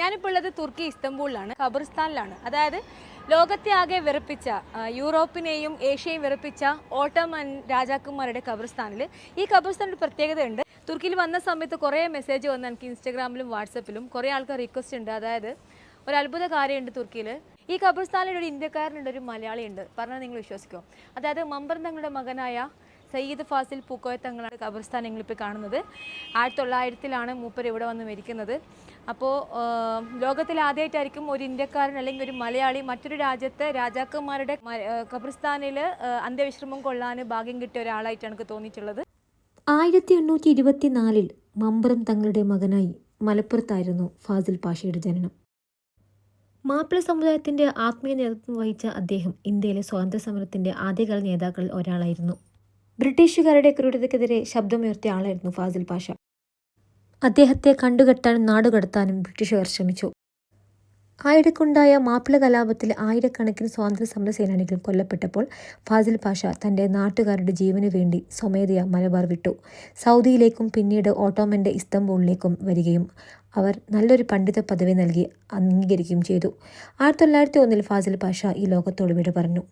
ഞാനിപ്പോൾ ഉള്ളത് തുർക്കി ഇസ്തംബൂളിലാണ് ഖബർസ്ഥാനിലാണ്. അതായത് ലോകത്തെ ആകെ വിറപ്പിച്ച യൂറോപ്പിനെയും ഏഷ്യയും വിറപ്പിച്ച ഓട്ടോമൻ രാജാക്കന്മാരുടെ ഖബർസ്ഥാനിൽ ഈ ഖബർസ്ഥാനിൽ പ്രത്യേകതയുണ്ട്. തുർക്കിയിൽ വന്ന സമയത്ത് കുറേ മെസ്സേജ് വന്ന് എനിക്ക് ഇൻസ്റ്റാഗ്രാമിലും വാട്സപ്പിലും കുറേ ആൾക്കാർ റിക്വസ്റ്റ് ഉണ്ട്. അതായത് ഒരു അത്ഭുത കാര്യമുണ്ട് തുർക്കിയിൽ ഈ ഖബർസ്ഥാനിൽ ഒരു ഇന്ത്യക്കാരനുണ്ട് ഒരു മലയാളിയുണ്ട്. പറഞ്ഞാൽ നിങ്ങൾ വിശ്വസിക്കുമോ അതായത് മമ്പർ തങ്ങളുടെ മകനായ സയ്യിദ് ഫാസിൽ പൂക്കോയ തങ്ങളാണ് കബർസ്ഥാൻ നിങ്ങളിപ്പോൾ കാണുന്നത്. ആയിരത്തി തൊള്ളായിരത്തിലാണ് മൂപ്പർ ഇവിടെ വന്ന് മരിക്കുന്നത്. അപ്പോൾ ലോകത്തിൽ ആദ്യമായിട്ടായിരിക്കും ഒരു ഇന്ത്യക്കാരൻ അല്ലെങ്കിൽ ഒരു മലയാളി മറ്റൊരു രാജ്യത്തെ രാജാക്കന്മാരുടെ ആ, അന്ത്യവിശ്രമം കൊള്ളാൻ ഭാഗ്യം കിട്ടിയ ഒരാളായിട്ടാണ് എനിക്ക് തോന്നിയിട്ടുള്ളത്. ആയിരത്തി എണ്ണൂറ്റി ഇരുപത്തിനാലിൽ മമ്പറം തങ്ങളുടെ മകനായി മലപ്പുറത്തായിരുന്നു ഫാസിൽ പാഷയുടെ ജനനം. മാപ്പിള സമുദായത്തിന്റെ ആത്മീയ നേതൃത്വം വഹിച്ച അദ്ദേഹം ഇന്ത്യയിലെ സ്വാതന്ത്ര്യ സമരത്തിന്റെ ആദ്യകാല നേതാക്കളിൽ ഒരാളായിരുന്നു. ബ്രിട്ടീഷുകാരുടെ ക്രൂരതയ്ക്കെതിരെ ശബ്ദമുയർത്തിയ ആളായിരുന്നു ഫാസിൽ പാഷ. അദ്ദേഹത്തെ കണ്ടുകെട്ടാനും നാടുകടത്താനും ബ്രിട്ടീഷുകാർ ശ്രമിച്ചു. ആയിടക്കുണ്ടായ മാപ്പിള കലാപത്തിൽ ആയിരക്കണക്കിന് സ്വാതന്ത്ര്യ സമര സേനാനികൾ കൊല്ലപ്പെട്ടപ്പോൾ ഫാസിൽ പാഷ തന്റെ നാട്ടുകാരുടെ ജീവന് വേണ്ടി സ്വമേധയ മലബാർ വിട്ടു. സൗദിയിലേക്കും പിന്നീട് ഓട്ടോമന്റെ ഇസ്തംബൂളിലേക്കും വരികയും അവർ നല്ലൊരു പണ്ഡിത പദവി നൽകി അംഗീകരിക്കുകയും ചെയ്തു. ആയിരത്തി തൊള്ളായിരത്തി ഒന്നിൽ ഫാസിൽ പാഷ ഈ ലോകത്തോട് വിട പറഞ്ഞു.